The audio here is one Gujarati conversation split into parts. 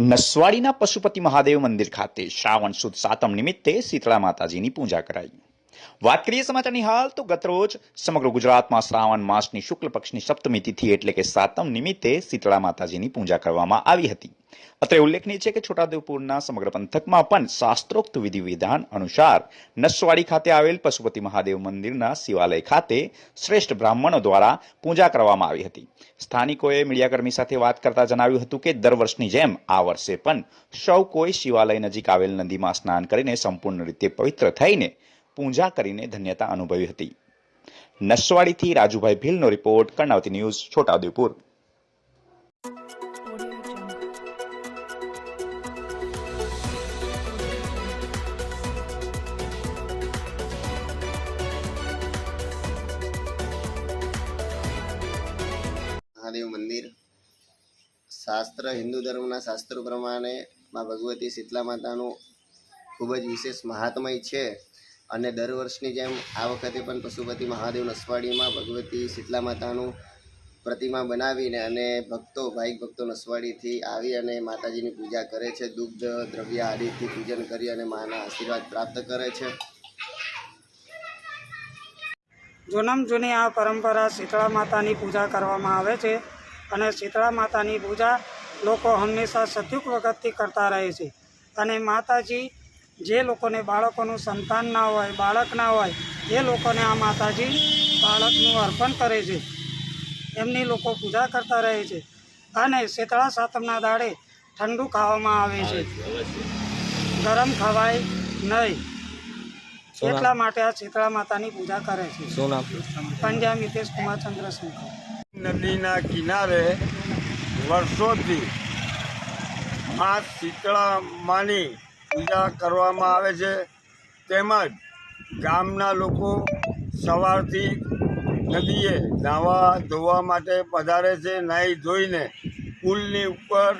નસવાડીના પશુપતિ મહાદેવ મંદિર ખાતે શ્રાવણ સુદ સાતમ નિમિત્તે શીતળા માતાજીની પૂજા કરાઈ. વાત કરીએ સમાચારની હાલ, તો ગતરોજ સમગ્ર ગુજરાતમાં શ્રાવણ માસની શુક્લ પક્ષની સપ્તમી તિથિ એટલે કે સાતમ નિમિત્તે શીતળા માતાજીની પૂજા કરવામાં આવી હતી. અત્રે ઉલ્લેખનીય છે કે છોટાઉદેપુરના સમગ્ર પંથકમાં પણ શાસ્ત્રોક્ત વિધિ અનુસાર નસવાડી ખાતે આવેલ પશુપતિ મહાદેવ મંદિરના શિવાલય ખાતે શ્રેષ્ઠ બ્રાહ્મણો દ્વારા પૂજા કરવામાં આવી હતી. સ્થાનિકોએ મીડિયાકર્મી સાથે વાત કરતા જણાવ્યું હતું કે દર વર્ષની જેમ આ વર્ષે પણ સૌ કોઈ શિવાલય નજીક આવેલ નદીમાં સ્નાન કરીને સંપૂર્ણ રીતે પવિત્ર થઈને પૂજા કરીને ધન્યતા અનુભવી હતી. નસવાડીથી રાજુભાઈ ભીલનો રિપોર્ટ, કર્ણાવતી ન્યૂઝ, છોટાઉદેપુર. મહાદેવ મંદિર. શાસ્ત્ર, હિન્દુ ધર્મના શાસ્ત્રો પ્રમાણે માં ભગવતી શીતલા માતાનું ખૂબ જ વિશેષ મહાત્મય છે. અને દર વર્ષની જેમ આ વખતે પણ પશુપતિ મહાદેવ નસવાડીમાં ભગવતી શીતલા માતાનું પ્રતિમા બનાવીને અને ભક્તો, ભાઈક ભક્તો નસવાડીથી આવી અને માતાજીની પૂજા કરે છે. દુગ્ધ દ્રવ્ય આદિથી પૂજન કરી અને માના આશીર્વાદ પ્રાપ્ત કરે છે. જૂનમ જૂની આ પરંપરા શીતળા માતાની પૂજા કરવામાં આવે છે અને શીતળા માતાની પૂજા લોકો હંમેશા સતયુગ વખતથી કરતા રહે છે. અને માતાજી જે લોકોને બાળકોનું સંતાન ના હોય, બાળક ના હોય, એ લોકોને આ માતાજી બાળકનું અર્પણ કરે છે. એમની લોકો પૂજા કરતા રહે છે અને શીતળા સાતમના દાડે ઠંડુ ખાવામાં આવે છે. ગરમ ખવાય નહીં. એટલા માટે આ શીતળા માતાની પૂજા કરે છે. શું નામ પંડ્યા મિતેશ કુમાર ચંદ્રશેખર. નદીના કિનારે વર્ષોથી આ શીતળા માની પૂજા કરવામાં આવે છે. તેમજ ગામના લોકો સવારથી નદીએ નાહવા ધોવા માટે પધારે છે. નાહી ધોઈને પુલની ઉપર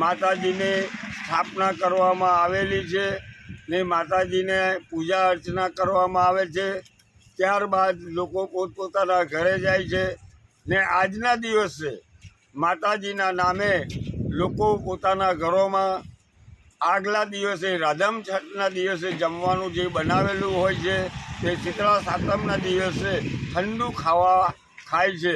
માતાજીને સ્થાપના કરવામાં આવેલી છે. ને માતાજીને પૂજા અર્ચના કરવામાં આવે છે. ત્યારબાદ લોકો પોતપોતાના ઘરે જાય છે ને આજના દિવસે માતાજીના નામે લોકો પોતાના ઘરોમાં આગલા દિવસે રાધમ છઠના દિવસે જમવાનું જે બનાવેલું હોય છે તે શીતળા સાતમના દિવસે ઠંડુ ખાવા ખાય છે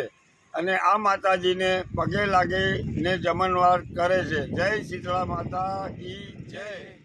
અને આ માતાજીને પગે લાગીને જમણવાર કરે છે. જય શીતળા માતા જય.